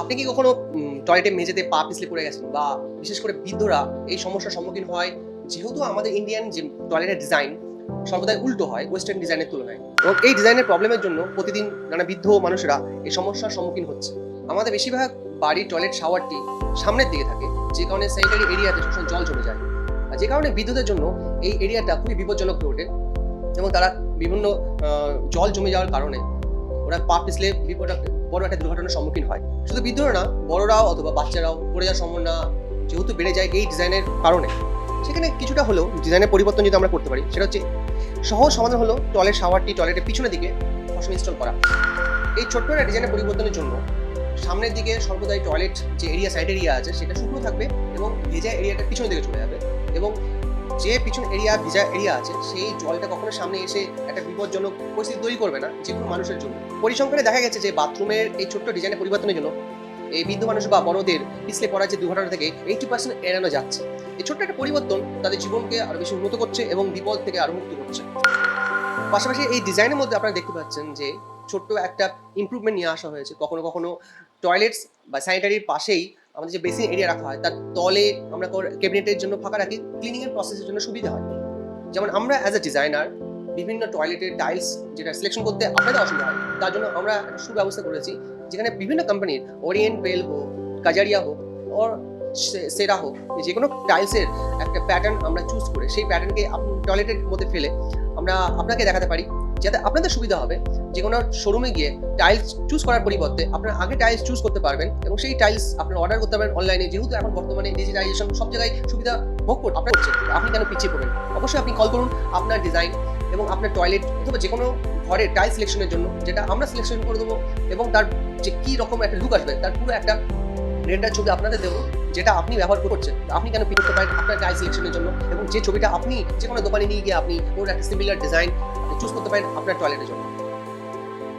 আপনি কি কখনো টয়লেটে মেঝেতে পা পিছলে পড়ে গেছেন? বা বিশেষ করে বৃদ্ধরা এই সমস্যার সম্মুখীন হয়? যেহেতু আমাদের ইন্ডিয়ান যে টয়লেটের ডিজাইন সর্বদাই উল্টো হয় ওয়েস্টার্ন ডিজাইনের তুলনায়। এবং এই ডিজাইনের প্রবলেমের জন্য প্রতিদিন নানা বৃদ্ধ মানুষরা এই সমস্যার সম্মুখীন হচ্ছে। আমাদের বেশিরভাগ বাড়ির টয়লেট শাওয়ারটি সামনের দিকে থাকে, যে কারণে স্যানিটারি এরিয়াতে সবসময় জল জমে যায়। আর যে কারণে বিদ্যুতের জন্য এই এরিয়াটা খুবই বিপজ্জনক হয়ে ওঠে। এবং তারা বিভিন্ন জল জমে যাওয়ার কারণে ওরা পা পিছলে বিপদ বড় একটা দুর্ঘটনার সম্মুখীন হয়। শুধু বৃদ্ধরা না, বড়রাও অথবা বাচ্চারাও পড়ে যাওয়ার সম্ভাবনা যেহেতু বেড়ে যায় এই ডিজাইনের কারণে। সেখানে কিছুটা হলেও ডিজাইনের পরিবর্তন যদি আমরা করতে পারি, সেটা হচ্ছে সহজ সমাধান হলো টয়লেট শাওয়ারটি টয়লেটের পিছনের দিকে সবসময় ইনস্টল করা। এই ছোট্ট একটা ডিজাইনের পরিবর্তনের জন্য সামনের দিকে সর্বদাই টয়লেট যে এরিয়া সাইড এরিয়া আছে, সেটা শুকনো থাকবে এবং ভেজা এরিয়াটা পিছনের দিকে চলে যাবে। এবং যে পিছন এরিয়া ভিজা এরিয়া আছে, সেই জলটা কখনো সামনে এসে একটা বিপজ্জনক পরিস্থিতি তৈরি করবে না, যে কোনো মানুষের জন্য। পরিসংখ্যানে দেখা গেছে যে বাথরুমের এই ছোট্ট ডিজাইনের পরিবর্তনের জন্য এই বৃদ্ধ মানুষ বা বড়দের পিছলে পড়ার যে দুর্ঘটনা থেকে এইটি পার্সেন্ট এড়ানো যাচ্ছে। এই ছোট্ট একটা পরিবর্তন তাদের জীবনকে আরও বেশি উন্নত করছে এবং বিপদ থেকে আরও মুক্ত করছে। পাশাপাশি এই ডিজাইনের মধ্যে আপনারা দেখতে পাচ্ছেন যে ছোট্ট একটা ইমপ্রুভমেন্ট নিয়ে আসা হয়েছে। কখনো কখনো টয়লেটস বা স্যানিটারির পাশেই আমাদের যে বেসিন এরিয়া রাখা হয়, তার তলে আমরা ক্যাবিনেটের জন্য ফাঁকা রাখি ক্লিনিং এর প্রসেসের জন্য সুবিধা হয়। যেমন আমরা অ্যাজ এ ডিজাইনার বিভিন্ন টয়লেটের টাইলস যেটা সিলেকশন করতে আপনাদের অসুবিধা হয়, তার জন্য আমরা একটা সুব্যবস্থা করেছি, যেখানে বিভিন্ন কোম্পানির ওরিয়েন্ট বেল হোক কাজারিয়া হোক ওর সেরা হোক, যে কোনো টাইলসের একটা প্যাটার্ন আমরা চুজ করে, সেই প্যাটার্নকে টয়লেটের মধ্যে ফেলে আমরা আপনাকে দেখাতে পারি। যাতে আপনাদের সুবিধা হবে, যে কোনো শোরুমে গিয়ে টাইলস চুজ করার পরিবর্তে আপনারা আগে টাইলস চুজ করতে পারবেন এবং সেই টাইলস আপনারা অর্ডার করতে পারবেন অনলাইনে যেহেতু এখন বর্তমানে ডিজিটাইজেশন সব জায়গায় সুবিধা ভোগ করতে আপনার আপনি কেন পিছিয়ে পড়বেন? অবশ্যই আপনি কল করুন আপনার ডিজাইন এবং আপনার টয়লেট অথবা যে কোনো ঘরের টাইল সিলেকশনের জন্য, যেটা আমরা সিলেকশন করে দেবো এবং তার যে কী রকম একটা লুক আসবে, তার পুরো একটা রেন্ডার ছবি আপনাদের দেবো, যেটা আপনি ব্যবহার করছেন। আপনি কেন পিক করতে পারেন আপনার টাইল সিলেকশনের জন্য? এবং যে ছবিটা আপনি যে কোনো দোকানে নিয়ে গিয়ে আপনি ওর একটা সিমিলার ডিজাইন চুজ করতে পারেন আপনার টয়লেটের জন্য।